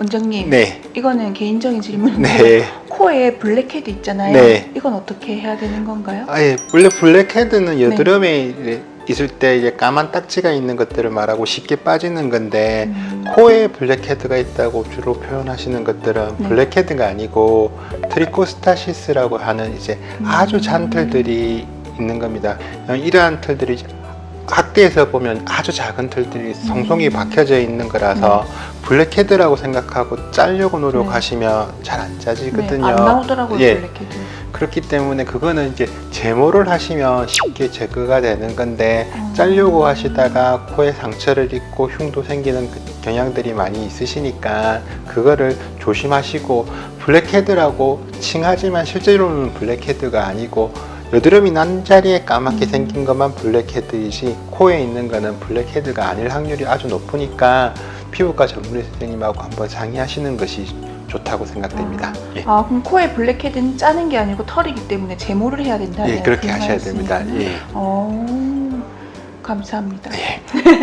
원장님, 네. 이거는 개인적인 질문인데 네. 코에 블랙헤드 있잖아요. 네. 이건 어떻게 해야 되는 건가요? 아, 예. 원래 블랙헤드는 네. 여드름에 이제 있을 때 이제 까만 딱지가 있는 것들을 말하고 쉽게 빠지는 건데 음, 코에 블랙헤드가 있다고 주로 표현하시는 것들은 네. 블랙헤드가 아니고 트리코스타시스라고 하는 이제 음. 아주 잔틀들이 있는 겁니다. 어, 이러한 틀들이 이제 학대에서 보면 아주 작은 성송이 음. 박혀져 있는 거라서 블랙헤드라고 생각하고 짜려고 노력하시면 잘안 네, 짜지거든요. 안 나오더라고요, 예. 블랙헤드. 그렇기 때문에 그거는 이제 제모를 하시면 쉽게 제거가 되는 건데 음. 짜려고 하시다가 코에 상처를 입고 흉도 생기는 그 경향들이 많이 있으시니까 그거를 조심하시고 블랙헤드라고 칭하지만 실제로는 블랙헤드가 아니고 여드름이 난 자리에 까맣게 음. 생긴 것만 블랙헤드이지 코에 있는 거는 블랙헤드가 아닐 확률이 아주 높으니까 피부과 전문의 선생님하고 한번 상의하시는 것이 좋다고 생각됩니다. 예. 아, 그럼 코에 블랙헤드는 짜는 게 아니고 털이기 때문에 제모를 해야 된다. 예, 그렇게 하셔야 됩니다. 예. 어, 감사합니다. 예.